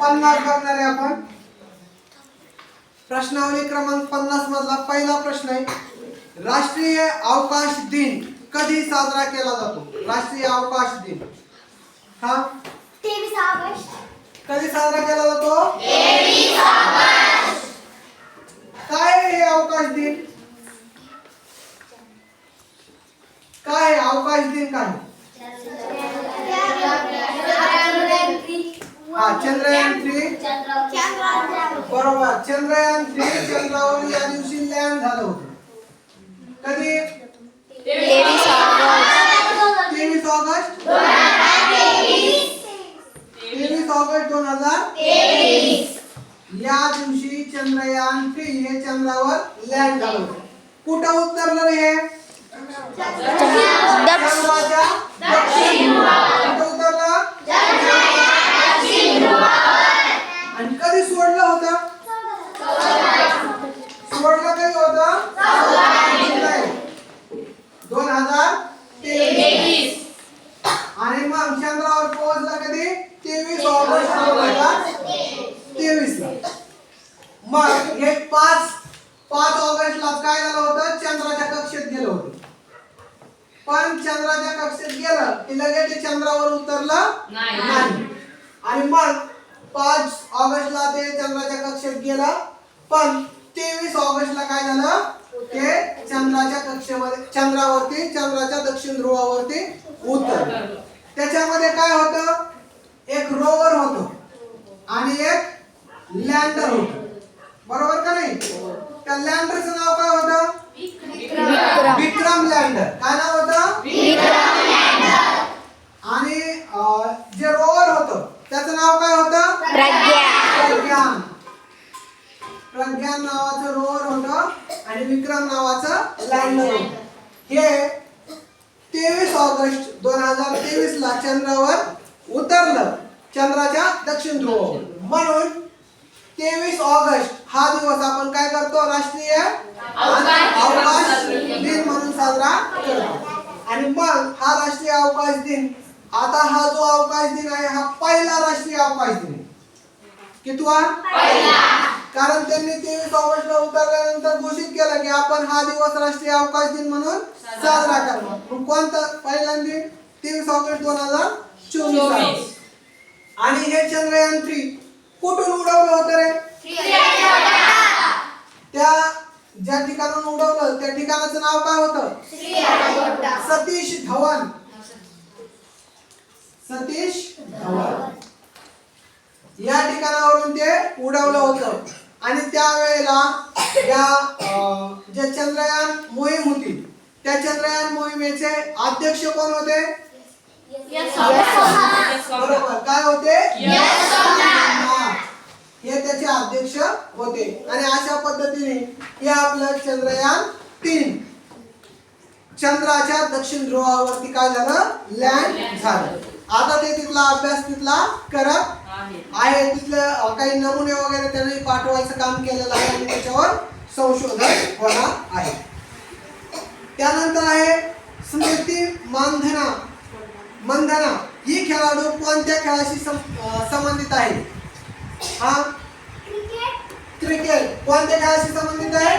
पन्नास बघणार आहे आपण. प्रश्नावली क्रमांक पन्नास मधला पहिला प्रश्न आहे. राष्ट्रीय अवकाश दिन कधी साजरा केला जातो? राष्ट्रीय अवकाश दिन. हा? तेवीस ऑगस्ट. कधी साजरा केला जातो काय आहे हे अवकाश दिन काय आहे अवकाश दिन काय हा चंद्रयान थ्री थ्री चंद्रावर या दिवशी लँड झालं होतं. कधी? तेवीस ऑगस्ट. तेवीस ऑगस्ट? तेवीस ऑगस्ट दोन हजार या दिवशी चंद्रयान थ्री हे चंद्रावर लँड झालं होतं. कुठं उतरलं हे? चंद्राच्या दक्षिण कुठं उतरलं आणि कधी सोडलं कधी होतं जुलै दोन हजार तेवीस. आणि मग चंद्रावर पोहोचला कधी? तेवीस ऑगस्ट दोन हजार तेवीस ला मग हे पाच पाच ऑगस्टला काय झालं होतं? चंद्राच्या कक्षेत गेलं होतं. पण चंद्राच्या कक्षेत गेलं की लगेच चंद्रावर उतरलं नाही. आणि मग पाच ऑगस्टला ते चंद्राच्या कक्षेत गेलं. पण तेवीस ऑगस्टला काय झालं? ते चंद्राच्या कक्षेमध्ये चंद्रावरती चंद्राच्या दक्षिण ध्रुवावरती उतरलं. त्याच्यामध्ये काय होतं? एक रोवर होतं आणि एक लँडर होतं. बरोबर का नाही? त्या लँडरचं नाव काय होतं? विक्रम. विक्रम लँडर काय नाव होतं? आणि जे रोवर होतं त्याचं नाव काय होतं? प्रज्ञा. प्रज्ञान. प्रज्ञान नावाचं रोवर होतं आणि विक्रम नावाचं लँडर होतं. हे तेवीस ऑगस्ट दोन हजार तेवीस ला चंद्रावर उतरलं. चंद्राच्या दक्षिण ध्रुवावर म्हणून तेवीस ऑगस्ट हा दिवस आपण काय करतो? राष्ट्रीय अवकाश दिन. म्हणून साजरा करतो. आणि मग हा राष्ट्रीय अवकाश दिन आता हा जो अवकाश दिन आहे हा पहिला राष्ट्रीय अवकाश दिन. कितवा? कारण त्यांनी तेवीस ऑगस्टला उतरल्यानंतर घोषित केलं की आपण हा दिवस राष्ट्रीय अवकाश दिन म्हणून साजरा करणार. मग कोणता पहिल्यांदा तेवीस ऑगस्ट दोन हजार चोवीस. आणि हे चंद्रयान थ्री कुठून उडवलं होतं रे? त्या ज्या ठिकाणाहून उडवलं त्या ठिकाणाचं नाव काय होतं? सतीश धवन. सतीश धवन. या ठिकाणावरून ते उडवलं होतं. आणि त्यावेळेला या जे चंद्रयान मोहीम होती त्या चंद्रयान मोहिमेचे अध्यक्ष कोण होते? बरोबर. काय होते? हा. हे त्याचे अध्यक्ष होते. आणि अशा पद्धतीने हे आपलं चंद्रयान तीन चंद्राच्या दक्षिण ध्रुवावरती काय झालं? लँड झालं. आता ते तिथला अभ्यास तिथला करत आहे. तिथले काही नमुने वगैरे त्यांनी पाठवायचं काम केलेलं आहे आणि त्याच्यावर संशोधन होणार आहे. त्यानंतर आहे स्मृती मानधना. मंधना ही खेळाडू कोणत्या खेळाशी संबंधित आहे? हा? क्रिकेट. कोणत्या खेळाशी संबंधित आहे?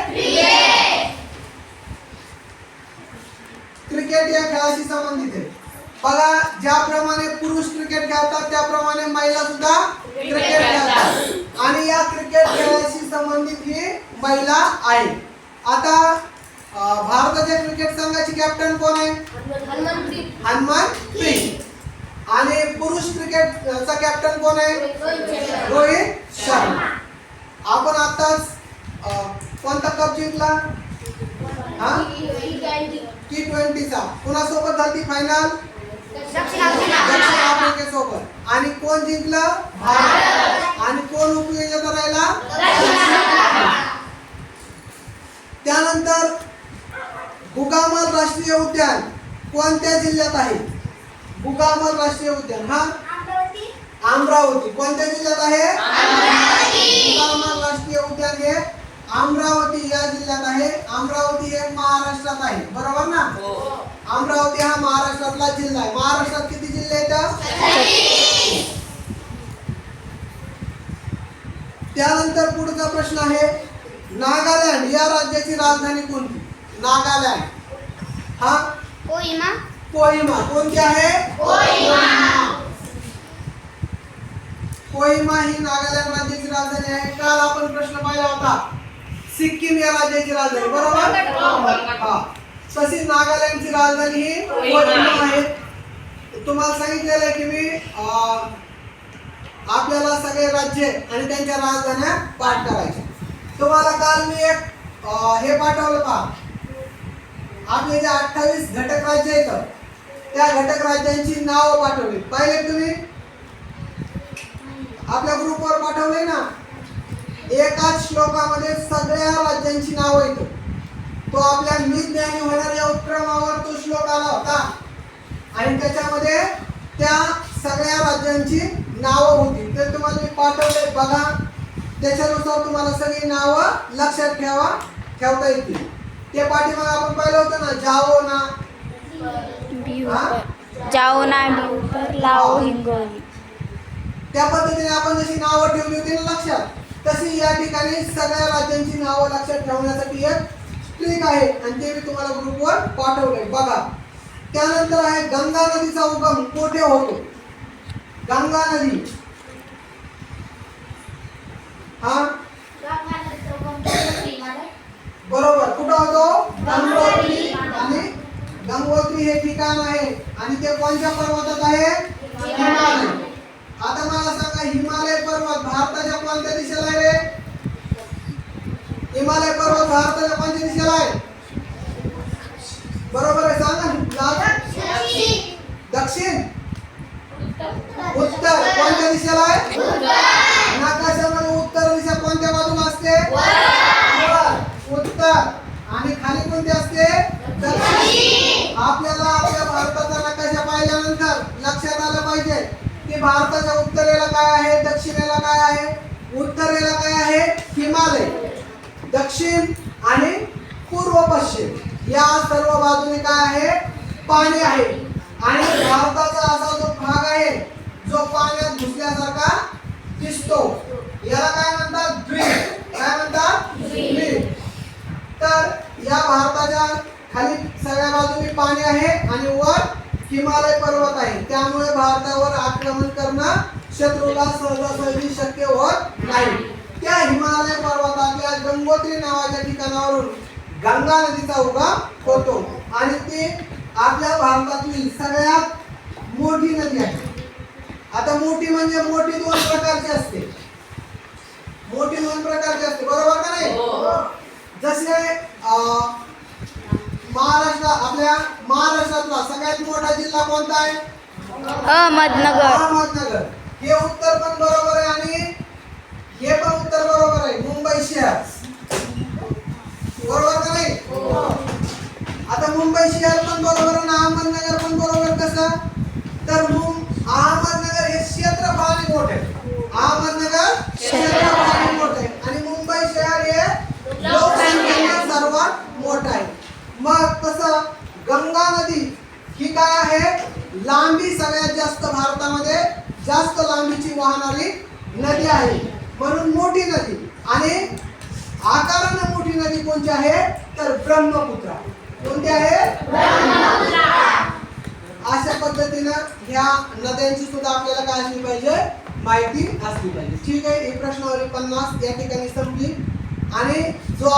क्रिकेट या खेळाशी संबंधित आहे. बघा ज्याप्रमाणे पुरुष क्रिकेट खेळतात त्याप्रमाणे महिला सुद्धा क्रिकेट खेळतात. आणि या क्रिकेट खेळाशी संबंधित ही महिला आहे आता भारताच्या क्रिकेट संघाची कॅप्टन कोण आहे? हनुमनप्रीत. आणि पुरुष क्रिकेट अं, चा कॅप्टन कोण आहे? रोहित शर्मा. आपण आताच कोणता कप जिंकला? हा? टी ट्वेंटीचा. कुणासोबत झाली फायनल आफ्रिकेसोबत आणि कोण जिंकलं? भारत. आणि कोण उपविजेता राहिला त्यानंतर बुगामल राष्ट्रीय उद्यान कोणत्या जिल्ह्यात आहे? बुगामल राष्ट्रीय उद्यान हा? अमरावती. कोणत्या जिल्ह्यात आहे? बुगामल राष्ट्रीय उद्यान हे अमरावती या जिल्ह्यात आहे. अमरावती हे महाराष्ट्रात आहे. बरोबर ना? अमरावती हा महाराष्ट्रातला जिल्हा आहे. महाराष्ट्रात किती जिल्हे आहेत? त्यानंतर पुढचा प्रश्न आहे नागालँड या राज्याची राजधानी कोणती? नागालँड. हा? कोहिमा. कोहिमा. कोणती आहे? कोहिमा ही नागालँड राज्याची राजधानी आहे. काल आपण प्रश्न पाहिला होता. सिक्कीम या राज्याची राजधानी बरोबर? हा तशी नागालँडची राजधानी ही कोहिमा आहे. तुम्हाला सांगितलेलं आहे की मी आपल्याला सगळे राज्य आणि त्यांच्या राजधान्या पाठ करायच्या तुम्हाला काल मी एक हे पाठवलं पहा. आपले जे अठ्ठावीस घटक राज्य आहेत त्या घटक राज्यांची नावं पाठवली. पाहिले तुम्ही? आपल्या ग्रुपवर पाठवले ना? एकाच श्लोकामध्ये सगळ्या राज्यांची नावं येतो. तो आपल्या निज्ञानी होणाऱ्या उपक्रमावर तो श्लोक आला होता. आणि त्याच्यामध्ये त्या सगळ्या राज्यांची नावं होती. ते तुम्हाला मी पाठवले बघा. त्याच्यानुसार तुम्हाला सगळी नावं लक्षात ठेवा ठेवता येतील ते पाठीमागे आपण पाहिलं होतं ना जाओ ना. जाओना बिहुपर लाओ हिंगोली. त्या पद्धतीने आपण जशी नावं ठेवली होती ना लक्षात तशी या ठिकाणी सगळ्या राज्यांची नावं लक्षात ठेवण्यासाठी एक ट्रिक आहे. आणि ते मी तुम्हाला ग्रुपवर पाठवलंय. बघा. त्यानंतर आहे गंगा नदीचा उगम कोठे होतो? गंगा नदी. हा? बरोबर. कुठं होतो? गंगोत्री. आणि गंगोत्री हे ठिकाण आहे. आणि ते कोणत्या पर्वतात आहे? हिमालय. आता मला सांगा हिमालय पर्वत भारताच्या कोणत्या दिशेला हिमालय पर्वत भारताच्या कोणत्या दिशेला आहे. बरोबर आहे सांगा लाल- दक्षिण? उत्तर. कोणत्या दिशेला आहे? नकाशामध्ये उत्तर दिशा कोणत्या बाजूला असते? उत्तर. आणि खाली कोणती असते? दक्षिण. आपल्याला आपल्या भारताचा नकाशा पाहिल्यानंतर लक्षात आलं पाहिजे की भारताच्या उत्तरेला काय आहे दक्षिणेला काय आहे उत्तरेला काय आहे हिमालय. दक्षिण आणि पूर्व पश्चिम. या सर्व बाजूने काय आहे? पाणी आहे. आणि भारताचा असा जो भाग आहे जो पाण्यात घुसल्यासारखा दिसतो. याला काय म्हणतात? द्वीप. काय म्हणतात? द्वीप. तर या भारताच्या खाली सगळ्या बाजूनी पाणी आहे आणि वर हिमालय पर्वत आहे. त्यामुळे भारतावर आक्रमण करणं शत्रूला सहजासहजी शक्य होत नाही. त्या हिमालय पर्वतातल्या गंगोत्री नावाच्या ठिकाणावरून गंगा नदीचा उगम होतो. आणि ती आपल्या भारतातली सगळ्यात मोठी नदी आहे. आता मोठी म्हणजे मोठी दोन प्रकारची असते. मोठी दोन प्रकारची असते. बरोबर का नाही? जसे अं, महाराष्ट्र आपल्या महाराष्ट्रातला सगळ्यात मोठा जिल्हा कोणता आहे? अहमदनगर. अहमदनगर. हे उत्तर पण बरोबर आहे आणि हे पण उत्तर बरोबर आहे मुंबई शहर बरोबर का नाही? आता मुंबई शहर पण बरोबर आणि अहमदनगर पण बरोबर कसं? तर अहमदनगर हे क्षेत्रफळाने मोठे आहे. अहमदनगर क्षेत्रफळाने मोठे आहे. आणि मुंबई शहर हे लोकसंख्येने सर्वात मोठं आहे. मग कसं? गंगा नदी ही काय आहे? लांबी सगळ्यात जास्त भारतामध्ये जास्त लांबीची वाहणारी नदी आहे. म्हणून मोठी नदी. आकारानं मोठी नदी कोणती आहे? तर ब्रह्मपुत्रा. कोणती आहे? अशा पद्धतीनं ह्या नद्यांची सुद्धा आपल्याला काय असली पाहिजे? माहिती असली पाहिजे. ठीक आहे ही प्रश्नावली पन्नास या ठिकाणी संपली. आणि जो